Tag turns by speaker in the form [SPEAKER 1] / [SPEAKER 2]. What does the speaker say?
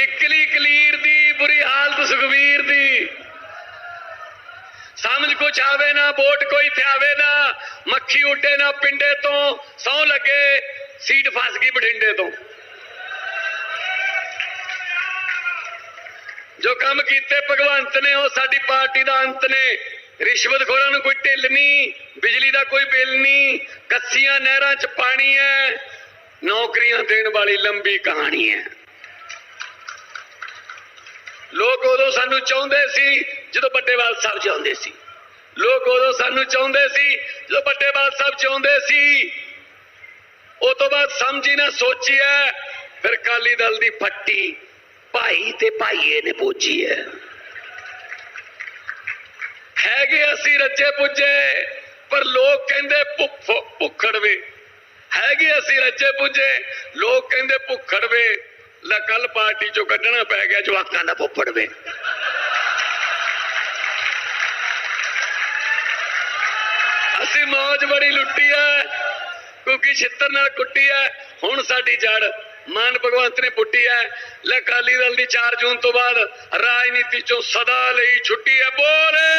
[SPEAKER 1] ਕਿੱਕਲੀ ਕਲੀਰ ਦੀ, ਬੁਰੀ ਹਾਲਤ ਸੁਖਵੀਰ ਦੀ। ਸਮਝ ਕੁਛ ਆਵੇ ਨਾ, ਵੋਟ ਕੋਈ ਥਿਆਵੇ ਨਾ, ਮੱਖੀ ਉੱਡੇ ਨਾ ਪਿੰਡੇ ਤੋਂ ਸੌ ਲੱਗੇ, ਸੀਟ ਫਸ ਗਈ ਬਠਿੰਡੇ ਤੋਂ। ਜੋ ਕੰਮ ਕੀਤੇ ਭਗਵੰਤ ਨੇ, ਉਹ ਸਾਡੀ ਪਾਰਟੀ ਦਾ ਅੰਤ ਨੇ। ਰਿਸ਼ਵਤਖੋਰਾਂ ਨੂੰ ਕੋਈ ਢਿੱਲ ਨਹੀਂ, ਬਿਜਲੀ ਦਾ ਕੋਈ ਬਿੱਲ ਨਹੀਂ, ਕੱਸੀਆਂ ਨਹਿਰਾਂ 'ਚ ਪਾਣੀ ਹੈ, ਨੌਕਰੀਆਂ ਦੇਣ ਵਾਲੀ ਲੰਬੀ ਕਹਾਣੀ ਹੈ। ਲੋਕ ਉਦੋਂ ਸਾਨੂੰ ਚਾਹੁੰਦੇ ਸੀ ਜਦੋਂ ਵੱਡੇਵਾਲ ਸਾਹਿਬ ਚਾਹੁੰਦੇ ਸੀ। ਲੋਕ ਉਦੋਂ ਸਾਨੂੰ ਚਾਹੁੰਦੇ ਸੀ ਜਦੋਂ ਵੱਡੇਵਾਲ ਸਾਹਿਬ ਚਾਹੁੰਦੇ ਸੀ। ਉਹ ਤੋਂ ਬਾਅਦ ਸਮਝੀ ਨਾ ਸੋਚਿਆ ਫਿਰ ਕਾਲੀ ਦਲ ਦੀ ਫੱਟੀ ਭਾਈ ਤੇ ਭਾਈਏ ਨੇ ਪੂਜੀ ਹੈ ਹੈਗੇ ਅਸੀਂ ਰੱਜੇ ਪੁੱਜੇ, ਪਰ ਲੋਕ ਕਹਿੰਦੇ ਭੁੱਫ- ਭੁੱਖੜਵੇ। ਹੈਗੇ ਅਸੀਂ ਰੱਜੇ ਪੁੱਜੇ, ਲੋਕ ਕਹਿੰਦੇ ਭੁੱਖੜਵੇ। ਲੈ ਕੱਲ ਪਾਰਟੀ ਚੋਂ ਕੱਢਣਾ ਪੈ ਗਿਆ ਜਵਾਕਾਂ ਦਾ ਭੁੱਫੜਵੇ ਅਸੀਂ ਮੌਜ ਬੜੀ ਲੁੱਟੀ ਐ ਕਿਉਂਕਿ ਛਿੱਤਰ ਨਾਲ ਕੁੱਟੀ ਐ ਹੁਣ ਸਾਡੀ ਜੜ ਮਾਨ ਭਗਵੰਤ ਨੇ ਪੁੱਟੀ ਐ ਲੈ ਅਕਾਲੀ ਦਲ ਦੀ 4 ਜੂਨ ਤੋਂ ਬਾਅਦ ਰਾਜਨੀਤੀ ਚੋਂ ਸਦਾ ਲਈ ਛੁੱਟੀ ਐ ਬੋਲੇ ਸੋਨੇ